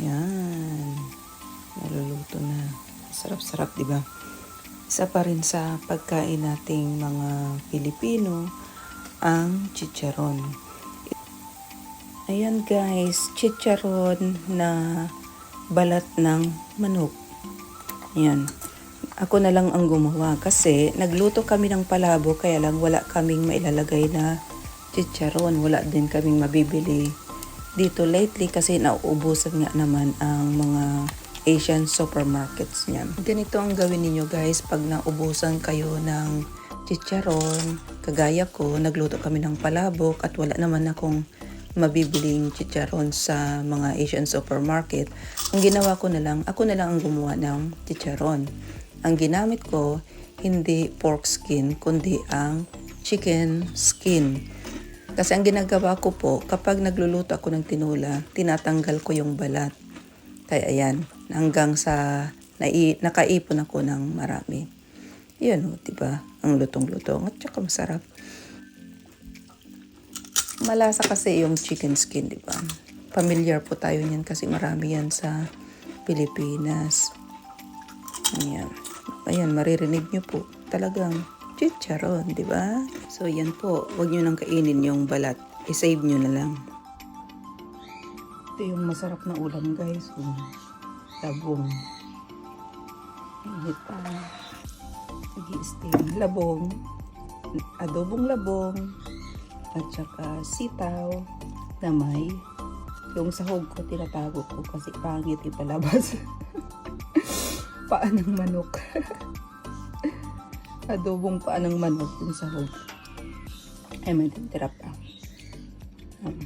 Yan. Naluluto na. Sarap-sarap, di ba? Isa pa rin sa pagkain nating mga Pilipino, ang chicharon. Ayan guys, chicharon na balat ng manok. Yan. Ako na lang ang gumawa kasi nagluto kami ng palabo kaya lang wala kaming mailalagay na chicharon. Wala din kaming mabibili dito lately kasi nauubusan nga naman ang mga Asian supermarkets niya. Ganito ang gawin ninyo guys pag naubusan kayo ng chicharon. Kagaya ko, nagluto kami ng palabok at wala naman akong mabibiling chicharon sa mga Asian supermarket. Ang ginawa ko na lang, ako na lang ang gumawa ng chicharon. Ang ginamit ko, hindi pork skin, kundi ang chicken skin. Kasi ang ginagawa ko po, kapag nagluluto ako ng tinula, tinatanggal ko yung balat. Kaya ayan, hanggang sa nai, nakaipon ako ng marami. Yan o, diba? Ang lutong-lutong at saka masarap. Malasa kasi yung chicken skin, di ba? Familiar po tayo niyan kasi marami yan sa Pilipinas. Ayan. Ayan, maririnig nyo po. Talagang chicharon, di ba? So, yan po. Huwag nyo nang kainin yung balat. I-save nyo na lang. Ito yung masarap na ulam, guys. Yung labong. Init pa. Nag-i-steam. Labong. Adobong labong. At saka sitaw na may yung sahog ko tinatago ko kasi pangit ipalabas. paa ng manok. Adobong paa ng manok yung sahog. Ay, may titira pa. Um,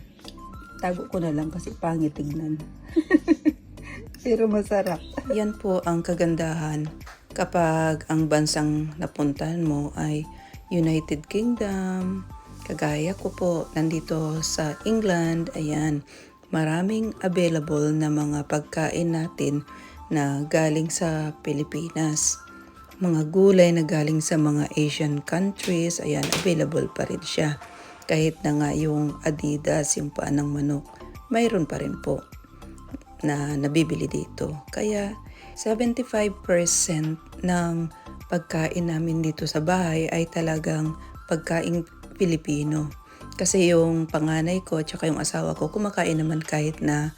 tago ko na lang kasi pangit tignan. Pero masarap. Yan po ang kagandahan kapag ang bansang napuntahan mo ay United Kingdom. Kagaya ko po, nandito sa England, ayan, maraming available na mga pagkain natin na galing sa Pilipinas. Mga gulay na galing sa mga Asian countries, ayan, available pa rin siya. Kahit na nga yung Adidas, yung paan ng manok, mayroon pa rin po na nabibili dito. Kaya 75% ng pagkain namin dito sa bahay ay talagang pagkain Pilipino. Kasi yung panganay ko at yung asawa ko kumakain naman kahit na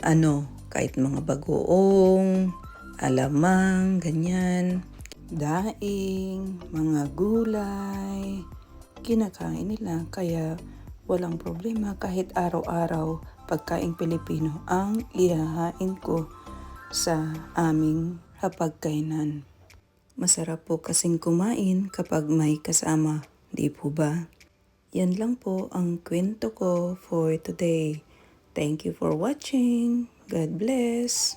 ano, kahit mga bagoong, alamang, ganyan, daing, mga gulay, kinakain nila. Kaya walang problema kahit araw-araw pagkain Pilipino ang ihahain ko sa aming hapagkainan. Masarap po kasing kumain kapag may kasama, di po ba? Yan lang po ang kwento ko for today. Thank you for watching. God bless.